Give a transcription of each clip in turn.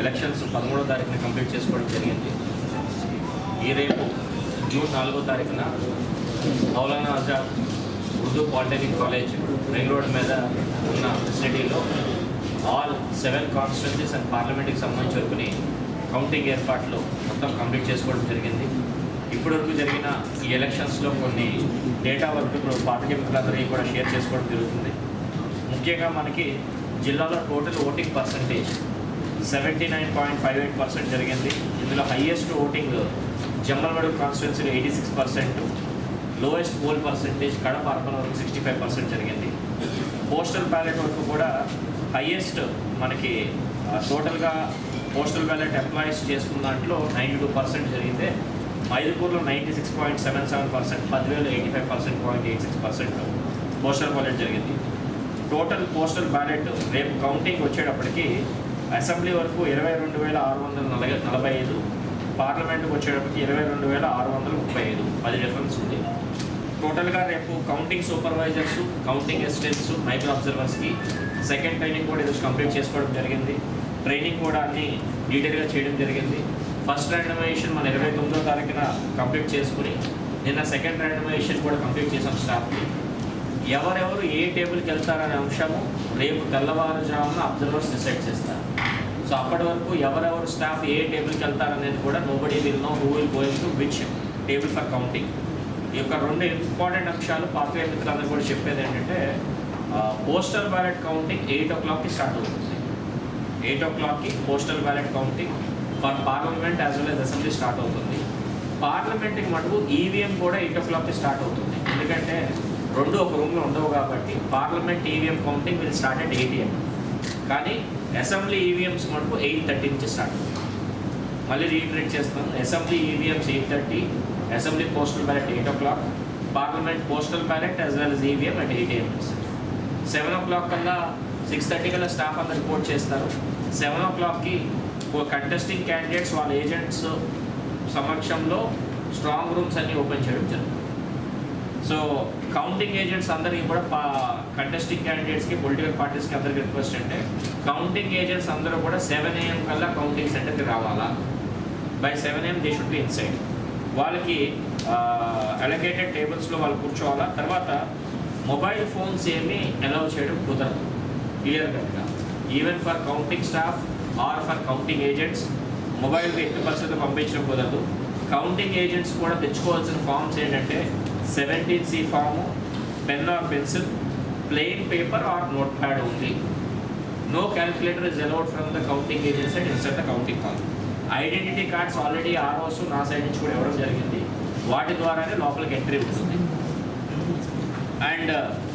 Elections పదమూడో తారీఖున complete చేసుకోవడం జరిగింది. ఈ రేపు జూన్ నాలుగో తారీఖున Maulana Azad Urdu polytechnic college ring road మీద ఉన్న ఫెసిలిటీలో ఆల్ సెవెన్ కాన్స్టిట్యూన్సీస్ అండ్ పార్లమెంట్కి సంబంధించి వరకుని కౌంటింగ్ ఏర్పాట్లు మొత్తం కంప్లీట్ చేసుకోవడం జరిగింది. ఇప్పటివరకు జరిగిన ఈ ఎలక్షన్స్లో కొన్ని డేటా వరకు ఇప్పుడు పార్టీ మిత్రులందరికీ కూడా షేర్ చేసుకోవడం జరుగుతుంది. ముఖ్యంగా మనకి జిల్లాలో total voting percentage seventy nine point five eight percent జరిగింది. ఇందులో హయ్యెస్ట్ ఓటింగ్ జమ్మలమడుగు కాన్స్టిట్యున్సీలో eighty six percent lowest poll percentage Kadapa urban వరకు సిక్స్టీ ఫైవ్ పర్సెంట్ జరిగింది. పోస్టల్ బ్యాలెట్ వరకు కూడా హయ్యెస్ట్ మనకి టోటల్గా పోస్టల్ బ్యాలెట్ ఎంప్లాయీస్ చేసుకున్న దాంట్లో నైంటీ టూ పర్సెంట్ జరిగితే మైదుపూర్లో ninety six point seven seven percent పదివేలు eighty five percent point eight six percent postal ballot జరిగింది. టోటల్ పోస్టల్ బ్యాలెట్ రేపు కౌంటింగ్ వచ్చేటప్పటికి అసెంబ్లీ వరకు ఇరవై రెండు వేల ఆరు వందల నలభై నలభై ఐదు. పార్లమెంట్కి వచ్చేటప్పటికి ఇరవై రెండు వేల ఆరు వందల ముప్పై ఐదు. పది డిఫరెన్స్ ఉంది. టోటల్గా రేపు counting supervisors counting assistants micro అబ్జర్వర్స్కి second training కూడా ఈరోజు కంప్లీట్ చేసుకోవడం జరిగింది. ట్రైనింగ్ కూడా అన్ని డీటెయిల్గా చేయడం జరిగింది. ఫస్ట్ ర్యాండమైజేషన్ మన ఇరవై తొమ్మిదో తారీఖున కంప్లీట్ చేసుకుని నిన్న సెకండ్ ర్యాండమైజేషన్ కూడా కంప్లీట్ చేసాం స్టాఫ్కి ఎవరెవరు ఏ టేబుల్కి వెళ్తారనే అంశము రేపు తెల్లవారుజామున అబ్జర్వర్స్ డిసైడ్ చేస్తారు. సో అప్పటి వరకు ఎవరెవరు స్టాఫ్ ఏ టేబుల్కి వెళ్తారనేది కూడా nobody will know who will going to which table for counting ఈ యొక్క రెండు ఇంపార్టెంట్ అంశాలు పాత్ర మిత్రులందరూ కూడా చెప్పేది ఏంటంటే పోస్టల్ బ్యాలెట్ కౌంటింగ్ ఎయిట్ ఓ క్లాక్కి స్టార్ట్ అవుతుంది. ఎయిట్ ఓ క్లాక్కి postal ballot counting for parliament as well as assembly start అవుతుంది. పార్లమెంట్కి మటుకు ఈవీఎం కూడా ఎయిట్ ఓ క్లాక్కి స్టార్ట్ అవుతుంది. ఎందుకంటే రెండు ఒక రూమ్లో ఉండవు కాబట్టి parliament EVM counting will start at eight AM కానీ అసెంబ్లీ ఈవీఎంస్ మనకు ఎయిట్ థర్టీ నుంచి స్టార్ట్ మళ్ళీ రీట్రేట్ చేస్తాను assembly EVMs eight thirty assembly postal ballot eight o'clock parliament postal ballot as well as EVM and eight AM seven o'clock కల్లా six thirty కల్లా staff అందరు report చేస్తారు. Seven ఓ క్లాక్కి కంటెస్టింగ్ క్యాండిడేట్స్ వాళ్ళ ఏజెంట్స్ సమక్షంలో స్ట్రాంగ్ రూమ్స్ అన్ని open చేయడం జరుగుతుంది. సో కౌంటింగ్ ఏజెంట్స్ అందరికీ కూడా పా కంటెస్టింగ్ క్యాండిడేట్స్కి పొలిటికల్ పార్టీస్కి అందరికీ రిక్వెస్ట్ అంటే కౌంటింగ్ ఏజెంట్స్ అందరూ కూడా సెవెన్ ఏఎం కల్లా కౌంటింగ్ సెంటర్కి రావాలా? By seven AM they should be inside వాళ్ళకి అలొకేటెడ్ టేబుల్స్లో వాళ్ళు కూర్చోవాలా? తర్వాత మొబైల్ ఫోన్స్ ఏమీ అలౌ చేయడం కుదరదు. క్లియర్ కట్గా even for counting staff or for counting agents mobile ఎట్టి పరిస్థితులు పంపించడం కుదరదు. కౌంటింగ్ ఏజెంట్స్ కూడా తెచ్చుకోవాల్సిన ఫామ్స్ ఏంటంటే seventeen C form pen or pencil plain paper or note pad ఉంది no calculator is allowed from the counting agents and inset the counting hall identity cards already ROs నా side నుంచి కూడా ఇవ్వడం జరిగింది. వాటి ద్వారానే లోపలికి ఎంట్రీ ఉంటుంది and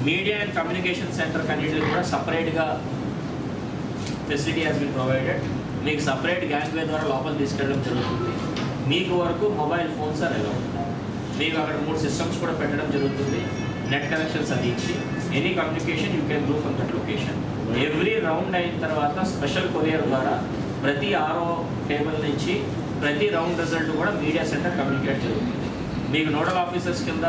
media and communication centre కన్నిటికి కూడా సపరేట్గా ఫెసిలిటీ హాస్ బిన్ ప్రొవైడెడ్ మీకు సపరేట్ గ్యాంగ్వే ద్వారా లోపల తీసుకెళ్ళడం జరుగుతుంది. మీకు వరకు మొబైల్ ఫోన్స్ అనేవి మీకు అక్కడ మూడు సిస్టమ్స్ కూడా పెట్టడం జరుగుతుంది. నెట్ కనెక్షన్స్ అది ఇచ్చి any communication you can do from that location. Every round అయిన తర్వాత స్పెషల్ కొరియర్ ద్వారా ప్రతి ఆరో టేబుల్ నుంచి ప్రతి రౌండ్ రిజల్ట్ కూడా మీడియా సెంటర్ కమ్యూనికేట్ జరుగుతుంది. మీకు నోడల్ ఆఫీసర్స్ కింద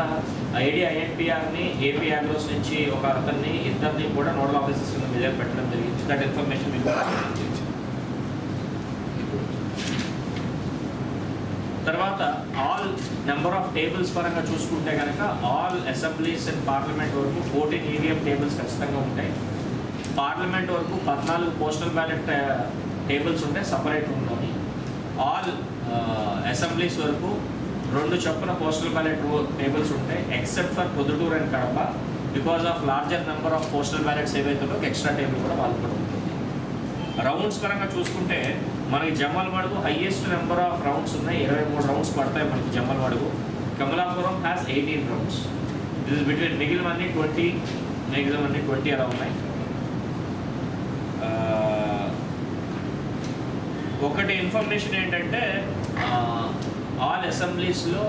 ఐడి ఐఎన్పిఆర్ని ఏపీ ఆగ్రోస్ నుంచి ఒక అతన్ని ఇద్దరిని కూడా నోడల్ ఆఫీసర్స్ కింద మీద పెట్టడం జరిగింది. దట్ ఇన్ఫర్మేషన్ మీకు తర్వాత ఆల్ నెంబర్ ఆఫ్ టేబుల్స్ పరంగా చూసుకుంటే కనుక ఆల్ అసెంబ్లీస్ అండ్ పార్లమెంట్ వరకు ఫోర్టీన్ ఈవీఎం టేబుల్స్ ఖచ్చితంగా ఉంటాయి. పార్లమెంట్ వరకు పద్నాలుగు పోస్టల్ బ్యాలెట్ టేబుల్స్ ఉంటాయి సపరేట్ రూమ్లోని ఆల్ అసెంబ్లీస్ వరకు రెండు చొప్పున పోస్టల్ బ్యాలెట్ టేబుల్స్ ఉంటాయి except for Proddatur and Kadapa. Because of larger number of postal ballots ఏవైతే ఉన్నాయో ఎక్స్ట్రా టేబుల్ కూడా వాళ్ళకు కూడా ఉంటుంది. రౌండ్స్ పరంగా చూసుకుంటే మనకి జమ్మల్ మడుగు హైయెస్ట్ నెంబర్ ఆఫ్ రౌండ్స్ ఉన్నాయి. ఇరవై మూడు రౌండ్స్ పడతాయి మనకి Jammalamadugu Kamalapuram has eighteen rounds this is between మిగిలినవన్నీ ట్వంటీ మిగిలినవన్నీ ట్వంటీ అలా ఉన్నాయి. Uh, ఒకటి ఇన్ఫర్మేషన్ ఏంటంటే all అసెంబ్లీస్లో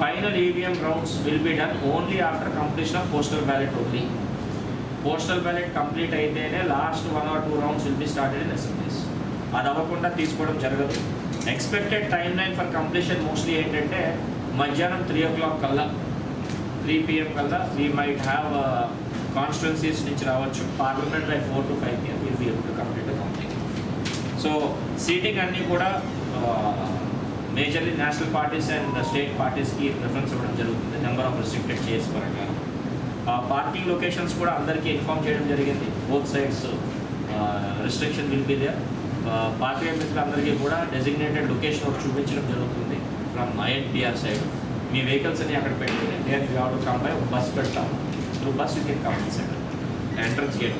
final EVM rounds will be done only after completion of postal ballot only postal ballot complete అయితేనే last one or two rounds will be started in assemblies అది అవ్వకుండా తీసుకోవడం జరగదు. Expected time line for completion mostly ఏంటంటే మధ్యాహ్నం three o'clock కల్లా three PM కల్లా we might have constituencies నుంచి రావచ్చు. Parliament by four to five PM will be able to complete complete so seating అన్నీ కూడా majorly national parties and state పార్టీస్కి preference ఇవ్వడం జరుగుతుంది. నెంబర్ ఆఫ్ రిస్ట్రిక్టెడ్ చేసి పరంగా. పార్కింగ్ లొకేషన్స్ కూడా అందరికీ ఇన్ఫామ్ చేయడం జరిగింది. Both sides restriction will be there party మిత్రులందరికీ కూడా డెసిగ్నేటెడ్ లొకేషన్ ఒకటి చూపించడం జరుగుతుంది ఫ్రమ్ ఐఎన్టీఆర్ సైడ్ మీ వెహికల్స్ అన్ని అక్కడ పెట్టి నేను కావడం కంపై ఒక బస్ పెడతాము. Through bus you can counting centre entrance gate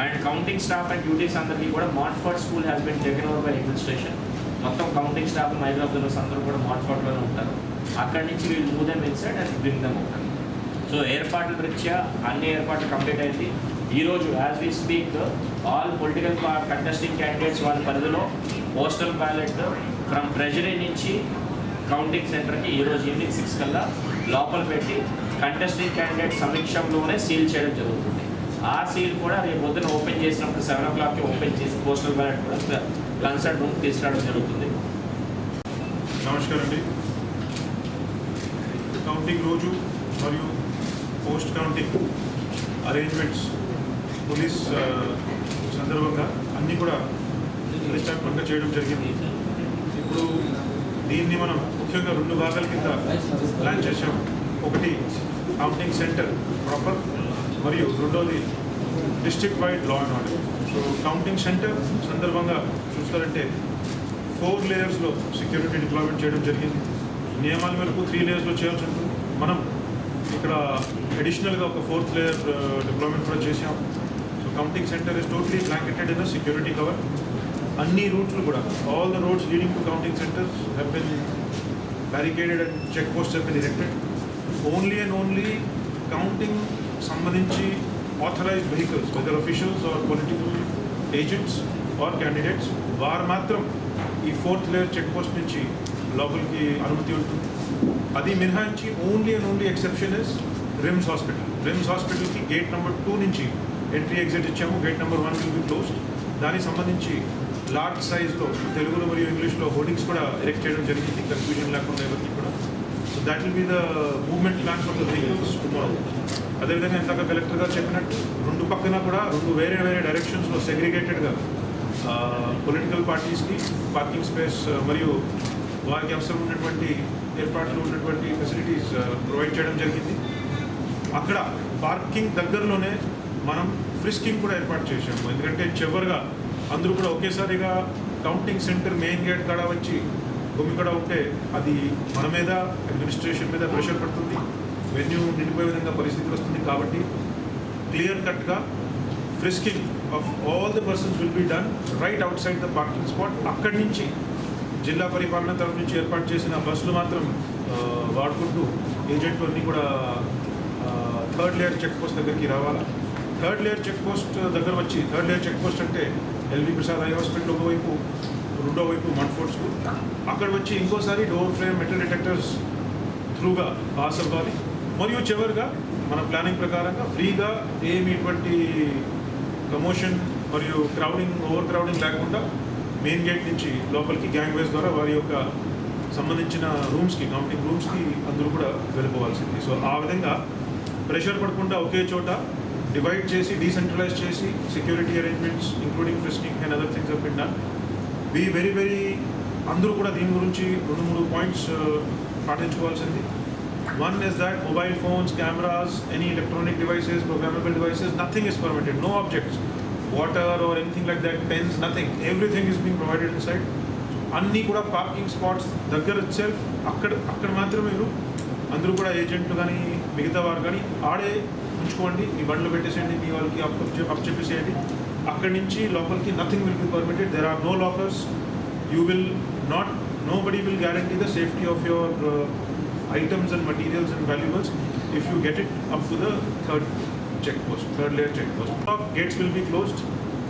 and counting staff and duties అందరికీ కూడా మాట్ఫర్డ్ school has been taken over by administration మొత్తం కౌంటింగ్ స్టాఫ్ హైదరాబాద్లో అందరూ కూడా మాట్ఫర్డ్లోనే ఉంటారు. అక్కడి నుంచి వీళ్ళు move them inside and bring them ఉంటారు సో ఏర్పాట్ల దృష్ట్యా అన్ని ఏర్పాట్లు కంప్లీట్ అయింది. ఈరోజు as we speak all political contesting candidates వాళ్ళ పరిధిలో పోస్టల్ బ్యాలెట్ ఫ్రమ్ ట్రెజరీ నుంచి కౌంటింగ్ సెంటర్కి ఈరోజు ఈవినింగ్ సిక్స్ కల్లా లోపల పెట్టి కంటెస్టింగ్ క్యాండిడేట్ సమీక్షంలోనే సీల్ చేయడం జరుగుతుంది. ఆ సీల్ కూడా రేపు పొద్దున ఓపెన్ చేసినప్పుడు సెవెన్ ఓ క్లాక్కి ఓపెన్ చేసి పోస్టల్ బ్యాలెట్ కూడా కన్సర్ట్ రూమ్ తీసుకురావడం జరుగుతుంది. నమస్కారం అండి. కౌంటింగ్ రోజు మరియు పోస్ట్ కౌంటింగ్ అరేంజ్మెంట్స్ పోలీస్ సందర్భంగా అన్నీ కూడా ప్రతిష్టాత్మకంగా చేయడం జరిగింది. ఇప్పుడు దీన్ని మనం ముఖ్యంగా రెండు భాగాల కింద ప్లాన్ చేశాం. ఒకటి కౌంటింగ్ సెంటర్ ప్రాపర్ మరియు రెండోది district wide law and order so counting centre సందర్భంగా చూస్తారంటే ఫోర్ లేయర్స్లో సెక్యూరిటీ డిప్లాయ్మెంట్ చేయడం జరిగింది. నియమాల మేరకు త్రీ లేయర్స్లో చేయాల్సి ఉంటుంది. మనం ఇక్కడ అడిషనల్గా ఒక ఫోర్త్ లేయర్ డిప్లాయ్మెంట్ కూడా చేసాం so counting centre is totally blanketed in security cover అన్ని రూట్లు కూడా all the roads leading to counting centres have been barricaded and check post have been erected only and only counting సంబంధించి authorised vehicles whether officials or political agents or candidates వారు మాత్రం ఈ fourth layer check post నుంచి లోపలికి అనుమతి ఉంటుంది. అది మినహాయించి only and only exception is RIMS hospital RIMS హాస్పిటల్కి గేట్ నెంబర్ టూ నుంచి ఎంట్రీ ఎగ్జిట్ ఇచ్చాము. Gate number one will be closed దానికి సంబంధించి లార్జ్ సైజ్లో తెలుగులో మరియు ఇంగ్లీష్లో హోర్డింగ్స్ కూడా ఎరెక్ట్ చేయడం జరిగింది. కన్ఫ్యూజన్ లేకుండా ఎవరికి కూడా. So that will be the movement plan for the vehicles tomorrow అదేవిధంగా ఇందాక కలెక్టర్ గారు చెప్పినట్టు రెండు పక్కన కూడా రెండు వేరే వేరే డైరెక్షన్స్లో సెగ్రిగేటెడ్గా పొలిటికల్ పార్టీస్కి పార్కింగ్ స్పేస్ మరియు వారికి అవసరం ఉన్నటువంటి ఏర్పాట్లు ఉన్నటువంటి ఫెసిలిటీస్ ప్రొవైడ్ uh, చేయడం జరిగింది. అక్కడ పార్కింగ్ దగ్గరలోనే మనం ఫ్రిస్కింగ్ కూడా ఏర్పాటు చేశాము. ఎందుకంటే చివరిగా అందరూ కూడా ఒకేసారిగా కౌంటింగ్ సెంటర్ మెయిన్ గేట్ కాడ వచ్చి భూమి కూడా ఉంటే అది మన మీద అడ్మినిస్ట్రేషన్ మీద ప్రెషర్ పడుతుంది. వెన్యూ నిండిపోయే విధంగా పరిస్థితి వస్తుంది కాబట్టి క్లియర్ కట్గా frisking of all the persons will be done right outside the parking spot అక్కడి నుంచి జిల్లా పరిపాలన తరఫు నుంచి ఏర్పాటు చేసిన బస్సులు మాత్రం వాడుకుంటూ ఏజెంట్లు అన్నీ కూడా థర్డ్ లేయర్ చెక్ పోస్ట్ దగ్గరికి రావాలా? థర్డ్ లేయర్ చెక్ పోస్ట్ దగ్గర వచ్చి థర్డ్ లేయర్ చెక్ పోస్ట్ అంటే ఎల్వి ప్రసాద్ ఐ హాస్పిటల్ ఒకవైపు రెండో వైపు మన్ఫోర్ట్ స్కూల్. అక్కడ వచ్చి ఇంకోసారి డోర్ ఫ్రేమ్ మెటల్ డిటెక్టర్స్ త్రూగా పాస్ అవ్వాలి. మరియు చివరిగా మన ప్లానింగ్ ప్రకారంగా ఫ్రీగా ఏమి ఇటువంటి ప్రమోషన్ మరియు క్రౌడింగ్ ఓవర్ క్రౌడింగ్ లేకుండా మెయిన్ గేట్ నుంచి లోపలికి గ్యాంగ్ వేస్ ద్వారా వారి యొక్క సంబంధించిన రూమ్స్కి కౌంటింగ్ రూమ్స్కి అందరూ కూడా వెళ్ళిపోవాల్సింది. సో ఆ విధంగా ప్రెషర్ పడకుండా ఒకే చోట డివైడ్ చేసి డీసెంట్రలైజ్ చేసి security arrangements including frisking and other things of been be very very అందరూ కూడా దీని గురించి రెండు మూడు points పాటించుకోవాల్సింది. One is that mobile phones cameras any electronic devices programmable devices nothing is permitted no objects. Water or anything like that pens nothing everything is being provided inside అన్నీ కూడా parking spots దగ్గర self అక్కడ అక్కడ మాత్రమే మీరు అందరూ కూడా ఏజెంట్లు కానీ మిగతా వారు కానీ ఆడే ఉంచుకోండి. మీ బండ్లు పెట్టేసేయండి మీ వాళ్ళకి అప్ అప్ చెప్పేసేయండి. అక్కడి నుంచి లోపలికి nothing will be permitted there are no lockers you will not nobody will guarantee the safety of your items and materials and valuables if you get it up to the third check post third layer check post. Gates will be closed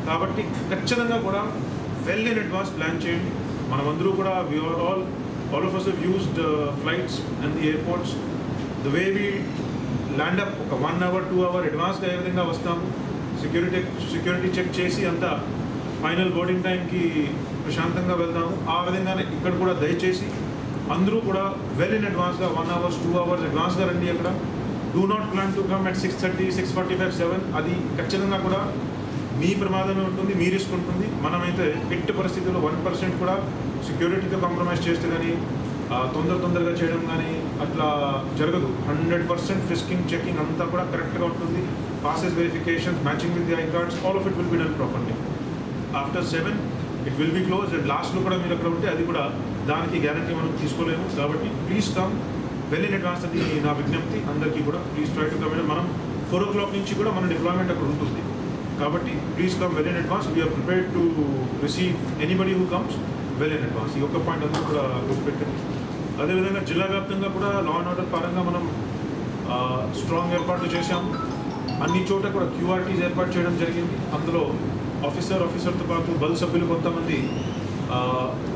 కాబట్టి ఖచ్చితంగా కూడా well in advance plan చేయండి. మనమందరూ కూడా we are all all of us have used flights and the airports the way we land up ఒక one hour two hour అడ్వాన్స్గా ఏ విధంగా వస్తాము? సెక్యూరిటీ సెక్యూరిటీ చెక్ చేసి అంతా ఫైనల్ బోర్డింగ్ టైంకి ప్రశాంతంగా వెళ్తాము. ఆ విధంగానే ఇక్కడ కూడా దయచేసి అందరూ కూడా వెల్ ఇన్ అడ్వాన్స్గా వన్ అవర్స్ టూ అవర్స్ అడ్వాన్స్గా రండి అక్కడ. Do not plan to come at six thirty six forty five seven అది ఖచ్చితంగా కూడా మీ ప్రమాదమే ఉంటుంది మీ రిస్క్ ఉంటుంది మనమైతే ఎట్టి పరిస్థితుల్లో వన్ పర్సెంట్ కూడా సెక్యూరిటీతో కాంప్రమైజ్ చేస్తే కానీ తొందర తొందరగా చేయడం కానీ అట్లా జరగదు. హండ్రెడ్ పర్సెంట్ రిస్కింగ్ చెకింగ్ అంతా కూడా కరెక్ట్గా ఉంటుంది. Passes verification matching with the I cards all of it will be done properly after seven it will be close and లాస్ట్లో కూడా మీరు అక్కడ ఉంటే అది కూడా దానికి గ్యారంటీ మనం తీసుకోలేము. కాబట్టి ప్లీజ్ కమ్ వెల్ ఇన్ నా విజ్ఞప్తి అందరికీ కూడా ప్లీజ్ ట్రై టు కమ్ మనం ఫోర్ ఓ క్లాక్ నుంచి కూడా మన డిప్లాయ్మెంట్ అక్కడ ఉంటుంది. కాబట్టి please come well in advance we are prepared to receive anybody who comes well in advance ఈ ఒక్క పాయింట్ అందరూ కూడా గుర్తుపెట్టండి అదేవిధంగా జిల్లా వ్యాప్తంగా కూడా లా అండ్ ఆర్డర్ పరంగా మనం స్ట్రాంగ్ ఏర్పాట్లు చేశాము. అన్ని చోట్ల కూడా క్యూఆర్టీస్ ఏర్పాటు చేయడం జరిగింది. అందులో ఆఫీసర్ ఆఫీసర్తో పాటు బల్ సభ్యులు కొంతమంది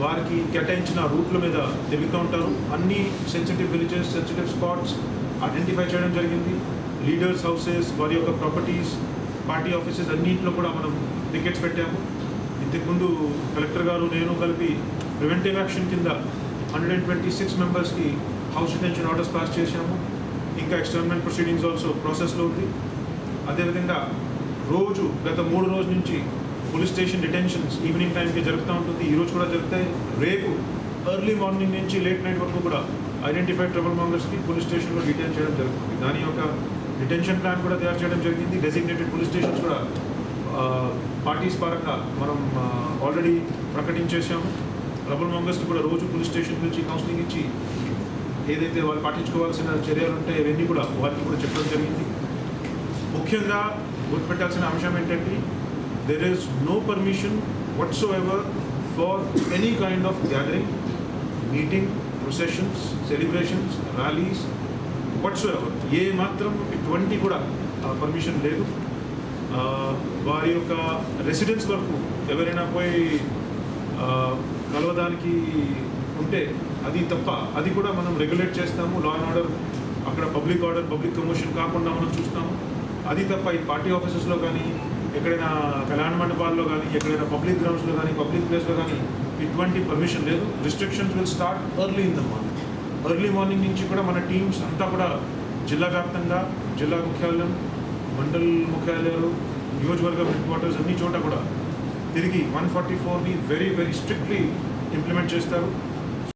వారికి కేటాయించిన రూట్ల మీద తిరుగుతూ ఉంటారు. అన్ని sensitive villages sensitive spots identify చేయడం జరిగింది. లీడర్స్ హౌసెస్ వారి యొక్క ప్రాపర్టీస్ పార్టీ ఆఫీసెస్ అన్నింటిలో కూడా మనం టికెట్స్ పెట్టాము. ఇంతకుముందు కలెక్టర్ గారు నేను కలిపి ప్రివెంటివ్ యాక్షన్ కింద హండ్రెడ్ అండ్ ట్వంటీ సిక్స్ మెంబర్స్కి హౌస్ డిటెన్షన్ ఆర్డర్స్ పాస్ చేశాము. ఇంకా ఎక్స్టర్నల్ ప్రొసీడింగ్స్ ఆల్సో ప్రాసెస్లో ఉంది. అదేవిధంగా రోజు గత మూడు రోజుల నుంచి పోలీస్ స్టేషన్ డిటెన్షన్స్ ఈవినింగ్ టైంకి జరుగుతూ ఉంటుంది. ఈరోజు కూడా జరుగుతాయి రేపు ఎర్లీ మార్నింగ్ నుంచి లేట్ నైట్ వరకు కూడా ఐడెంటిఫైడ్ ట్రబుల్ మాంగర్స్కి పోలీస్ స్టేషన్లో డిటైన్ చేయడం జరుగుతుంది. దాని యొక్క డిటెన్షన్ ప్లాన్ కూడా తయారు చేయడం జరిగింది. డెసిగ్నేటెడ్ పోలీస్ స్టేషన్స్ కూడా పార్టీస్ పరంగా మనం ఆల్రెడీ ప్రకటించేసాము ట్రబుల్ మాంగర్స్కి కూడా రోజు పోలీస్ స్టేషన్ నుంచి కౌన్సిలింగ్ ఇచ్చి ఏదైతే వాళ్ళు పాటించుకోవాల్సిన చర్యలు ఉంటాయో ఇవన్నీ కూడా వారికి కూడా చెప్పడం జరిగింది. ముఖ్యంగా గుర్తుపెట్టాల్సిన అంశం ఏంటంటే there is no permission whatsoever ever for kind kind of gathering meeting processions celebrations rallies whatsoever ఏ మాత్రం ఇటువంటి కూడా పర్మిషన్ లేదు. వారి యొక్క రెసిడెన్స్ వరకు ఎవరైనా పోయి కలవడానికి ఉంటే అది తప్ప అది కూడా మనం రెగ్యులేట్ చేస్తాము. లా అండ్ ఆర్డర్ అక్కడ పబ్లిక్ ఆర్డర్ పబ్లిక్ ప్రమోషన్ కాకుండా మనం చూస్తాము. అది తప్ప ఈ పార్టీ ఆఫీసెస్లో కానీ ఎక్కడైనా కళ్యాణ మండపాల్లో కానీ ఎక్కడైనా పబ్లిక్ గ్రౌండ్స్లో కానీ పబ్లిక్ ప్లేస్లో కానీ ఇటువంటి పర్మిషన్ లేదు. Restrictions will start early in the morning early morning నుంచి కూడా మన టీమ్స్ అంతా కూడా జిల్లా వ్యాప్తంగా జిల్లా ముఖ్యాలయం మండల్ ముఖ్యాలయాలు నియోజకవర్గం హెడ్ క్వార్టర్స్ అన్ని చోట కూడా తిరిగి వన్ ఫార్టీ ఫోర్ని వెరీ వెరీ స్ట్రిక్ట్లీ ఇంప్లిమెంట్ చేస్తారు.